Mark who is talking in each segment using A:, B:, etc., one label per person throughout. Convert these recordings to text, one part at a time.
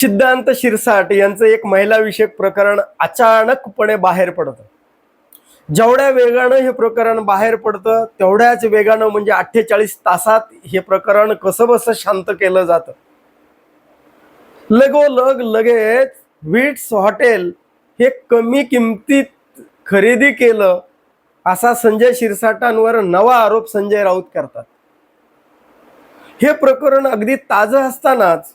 A: सिद्धांत शिरसाट यांचं एक महिला विषयक प्रकरण अचानकपणे बाहेर पडतं. जेवढ्या वेगानं हे प्रकरण बाहेर पडतं तेवढ्याच वेगानं म्हणजे अठ्ठेचाळीस तासात हे प्रकरण कसं बसं शांत केलं जातं. लगोलग लगेच विट्स हॉटेल हे कमी किमतीत खरेदी केलं असा संजय शिरसाटांवर नवा आरोप संजय राऊत करतात. हे प्रकरण अगदी ताजं असतानाच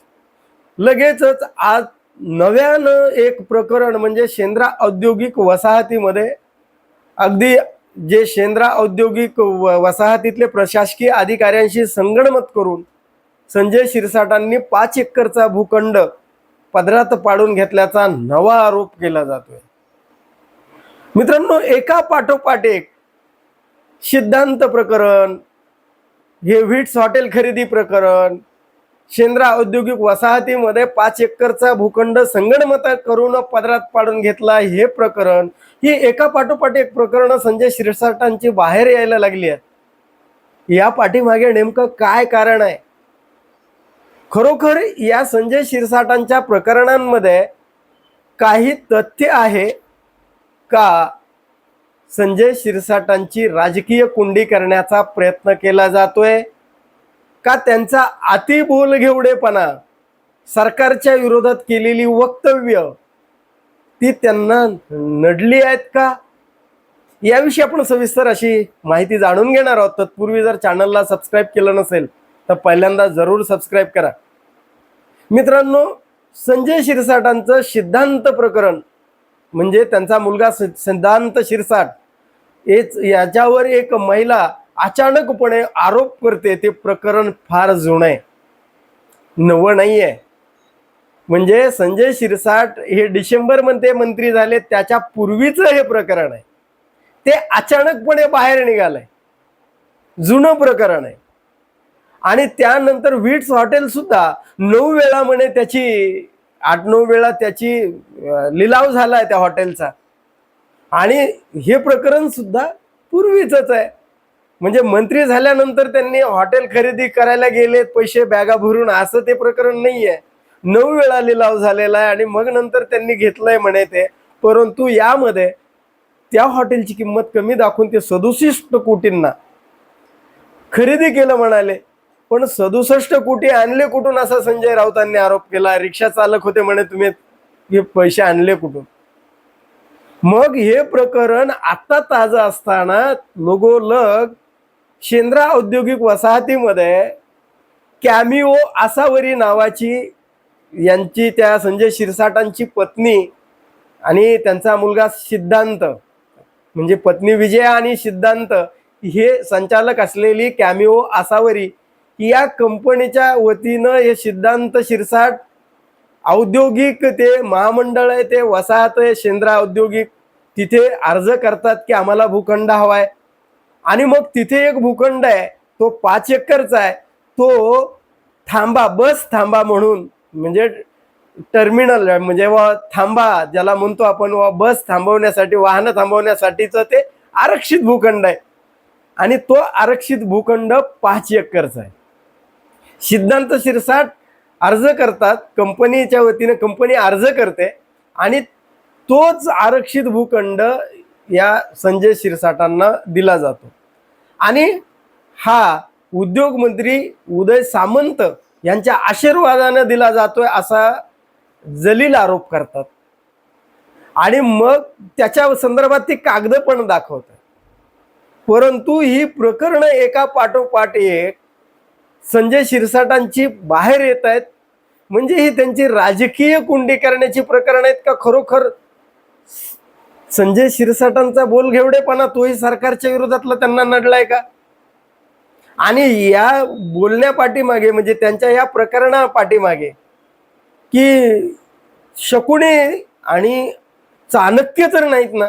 A: लगेचच आज नव्यानं एक प्रकरण म्हणजे शेंद्रा औद्योगिक वसाहतीमध्ये अगदी जे शेंद्रा औद्योगिक व- वसाहतीतले प्रशासकीय अधिकाऱ्यांशी संगणमत करून संजय शिरसाटांनी पाच एकरचा भूखंड पदरात पाडून घेतल्याचा नवा आरोप केला जातोय. मित्रांनो एका पाठोपाठ एक सिद्धांत प्रकरण हे व्हिट्स हॉटेल खरेदी प्रकरण शेंद्रा औद्योगिक वसाहतीमध्ये पाच एकरचा भूखंड संगणमत करून पदरात पाडून घेतला हे प्रकरण. ही एका पाठोपाठ एक प्रकरण संजय शिरसाटांची बाहेर यायला लागली आहेत या पाठीमागे नेमकं काय कारण आहे? खरोखर या संजय शिरसाटांच्या प्रकरणांमध्ये काही तथ्य आहे का? संजय शिरसाटांची राजकीय कुंडी करण्याचा प्रयत्न केला जातोय. का त्यांचा अतिबोल घेवडेपणा सरकारच्या विरोधात केलेली वक्तव्य ती त्यांना नडली आहेत का? याविषयी आपण सविस्तर अशी माहिती जाणून घेणार आहोत. तत्पूर्वी जर चॅनलला सबस्क्राईब केलं नसेल तर पहिल्यांदा जरूर सबस्क्राईब करा. मित्रांनो संजय शिरसाटांचं सिद्धांत प्रकरण म्हणजे त्यांचा मुलगा सि- सिद्धांत शिरसाट हेच याच्यावर एक महिला अचानकपणे आरोप करते ते प्रकरण फार जुनं आहे. नवं नाही आहे म्हणजे संजय शिरसाट हे डिसेंबरमध्ये मंत्री झाले त्याच्या पूर्वीचं हे प्रकरण आहे. ते अचानकपणे बाहेर निघालंय. जुनं प्रकरण आहे. आणि त्यानंतर विट्स हॉटेल सुद्धा नऊ वेळा म्हणे त्याची आठ नऊ वेळा त्याची लिलाव झाला आहे त्या हॉटेलचा. आणि हे प्रकरण सुद्धा पूर्वीच आहे. म्हणजे मंत्री झाल्यानंतर त्यांनी हॉटेल खरेदी करायला गेले पैसे बॅगा भरून असं ते प्रकरण नाहीये. नऊ वेळा लिलाव झालेला आहे आणि मग नंतर त्यांनी घेतलंय म्हणे ते. परंतु यामध्ये त्या हॉटेलची किंमत कमी दाखवून ते सदुसष्ट कोटींना खरेदी केलं म्हणाले. पण सदुसष्ट कोटी आणले कुठून असा संजय राऊतांनी आरोप केला? रिक्षा चालक होते म्हणे तुम्ही हे पैसे आणले कुठून? मग हे प्रकरण आता ताजं असताना लोगोलग शेंद्रा औद्योगिक वसाहतीमध्ये कॅमिओ आसावरी नावाची यांची त्या संजय शिरसाटांची पत्नी आणि त्यांचा मुलगा सिद्धांत म्हणजे पत्नी विजया आणि सिद्धांत हे संचालक असलेली कॅमिओ आसावरी या कंपनीच्या वतीनं हे सिद्धांत शिरसाट औद्योगिक ते महामंडळ आहे ते वसाहत आहे शेंद्रा औद्योगिक तिथे अर्ज करतात की आम्हाला भूखंड हवाय. आणि मग तिथे एक भूखंड आहे. तो पाच एकरचा आहे. तो थांबा बस थांबा म्हणून म्हणजे टर्मिनल म्हणजे व थांबा ज्याला म्हणतो आपण व बस थांबवण्यासाठी वाहनं थांबवण्यासाठीचं ते आरक्षित भूखंड आहे. आणि तो आरक्षित भूखंड पाच एकरचा आहे. सिद्धांत शिरसाट अर्ज करतात कंपनीच्या वतीने कंपनी अर्ज करते. आणि तोच आरक्षित भूखंड या संजय शिरसाटांना दिला जातो. आणि हा उद्योग मंत्री उदय सामंत यांच्या आशीर्वादानं दिला जातोय असा जलील आरोप करतात. आणि मग त्याच्या संदर्भात ती कागद पण दाखवतात. परंतु ही प्रकरण एका पाठोपाठ एक संजय शिरसाटांची बाहेर येत आहेत. म्हणजे ही त्यांची राजकीय कुंडी करण्याची प्रकरण आहेत का? खरोखर संजय शिरसाटांचा बोल घेवडेपणा तोही सरकारच्या विरोधातला त्यांना नडलाय का? आणि या बोलण्या पाठीमागे म्हणजे त्यांच्या या प्रकरणा पाठीमागे की शकुने आणि चाणक्य तर नाहीत ना?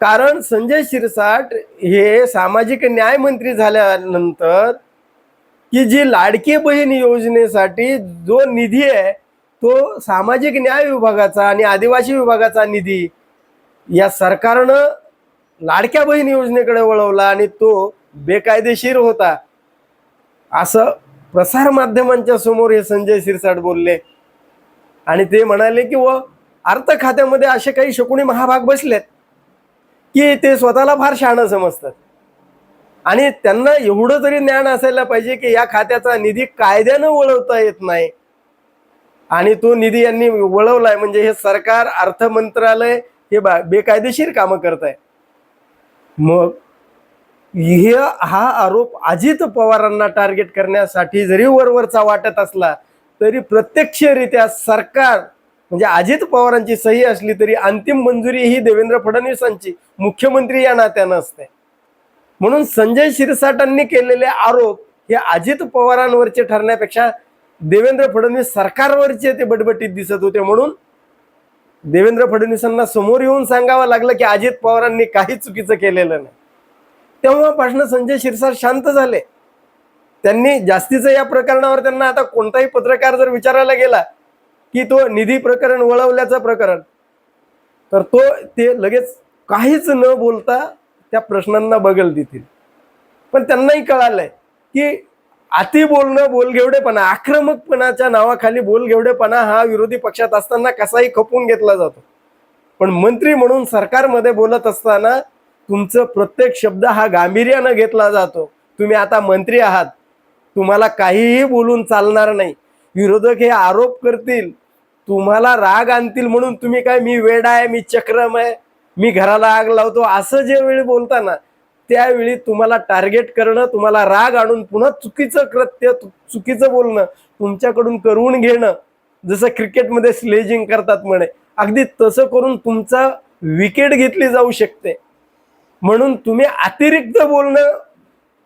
A: कारण संजय शिरसाट हे सामाजिक न्याय मंत्री झाल्यानंतर की जी लाडकी बहीण योजनेसाठी जो निधी आहे तो सामाजिक न्याय विभागाचा आणि आदिवासी विभागाचा निधी या सरकारनं लाडक्या बहीण योजनेकडे वळवला आणि तो बेकायदेशीर होता. असं प्रसार माध्यमांच्या समोर हे संजय शिरसाट बोलले. आणि ते म्हणाले की व अर्थ खात्यामध्ये असे काही शकुणी महाभाग बसलेत की ते स्वतःला फार शहाणं समजतात. आणि त्यांना एवढं तरी ज्ञान असायला पाहिजे की या खात्याचा निधी कायद्यानं वळवता येत नाही. आणि तो निधी यांनी वळवलाय. म्हणजे हे सरकार अर्थ मंत्रालय हे बा- बेकायदेशीर कामं करत आहे मग हे हा आरोप अजित पवारांना टार्गेट करण्यासाठी जरी वरवरचा वाटत असला तरी प्रत्यक्षरित्या सरकार म्हणजे अजित पवारांची सही असली तरी अंतिम मंजुरी ही देवेंद्र फडणवीसांची मुख्यमंत्री या नात्यानं असते. म्हणून संजय शिरसाटांनी केलेले आरोप हे अजित पवारांवरचे ठरण्यापेक्षा देवेंद्र फडणवीस सरकारवरचे ते बटबटीत दिसत होते म्हणून देवेंद्र फडणवीसांना समोर येऊन सांगावं लागलं की अजित पवारांनी काही चुकीचं केलेलं नाही. तेव्हापासून संजय शिरसाट शांत झाले. त्यांनी जास्तीचं या प्रकरणावर त्यांना आता कोणताही पत्रकार जर विचारायला गेला की तो निधी प्रकरण वळवल्याचं प्रकरण तर तो ते लगेच काहीच न बोलता त्या प्रश्नांना बगल देतील. पण त्यांनाही कळालंय की अति बोलणं बोलघेवडेपणा आक्रमकपणाच्या नावाखाली बोलघेवडेपणा हा विरोधी पक्षात असताना कसाही खपून घेतला जातो. पण मंत्री म्हणून सरकारमध्ये बोलत असताना तुमचं प्रत्येक शब्द हा गांभीर्यानं घेतला जातो. तुम्ही आता मंत्री आहात. तुम्हाला काहीही बोलून चालणार नाही. विरोधक हे आरोप करतील. तुम्हाला राग आणतील म्हणून तुम्ही काय मी वेड आहे मी चक्रम आहे मी घराला आग लावतो असं जे वेळी बोलताना त्यावेळी तुम्हाला टार्गेट करणं तुम्हाला राग आणून पुन्हा चुकीचं कृत्य चुकीचं बोलणं तुमच्याकडून करून घेणं जसं क्रिकेटमध्ये स्लेजिंग करतात म्हणे अगदी तसं करून तुमचा विकेट घेतली जाऊ शकते. म्हणून तुम्ही अतिरिक्त बोलणं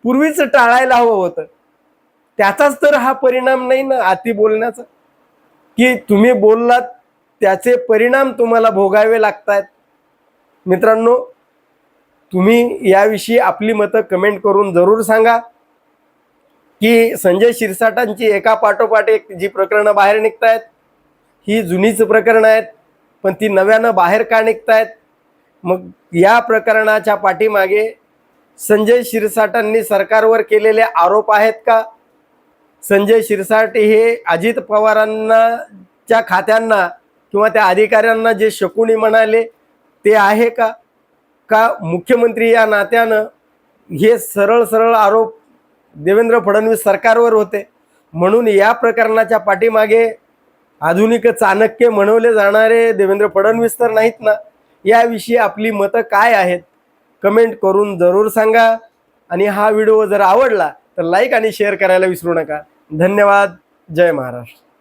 A: पूर्वीच टाळायला हवं होतं. त्याचाच तर हा परिणाम नाही ना अति बोलण्याचा? की तुम्ही बोललात त्याचे परिणाम तुम्हाला भोगावे लागतात मित्रांनो तुम्ही याविषयी आपली मतं कमेंट करून जरूर सांगा. की संजय शिरसाटांची एका पाठोपाठ एक जी प्रकरणं बाहेर निघत आहेत ही जुनीच प्रकरणं आहेत पण ती नव्यानं बाहेर का निघत आहेत मग या प्रकरणाच्या पाठीमागे संजय शिरसाटांनी सरकारवर केलेले आरोप आहेत का? संजय शिरसाट हे अजित पवारांना च्या खात्यांना किंवा त्या अधिकाऱ्यांना जे शकुनी म्हणाले ते आहे का? का मुख्यमंत्री या नात्यानं हे सरळ सरळ आरोप देवेंद्र फडणवीस सरकारवर होते? म्हणून या प्रकरणाच्या पाठीमागे आधुनिक चाणक्य म्हणवले जाणारे देवेंद्र फडणवीस तर नाहीत ना? याविषयी आपली मतं काय आहेत? कमेंट करून जरूर सांगा. आणि हा व्हिडिओ जर आवडला तर लाईक आणि शेअर करायला विसरू नका. धन्यवाद. जय महाराष्ट्र.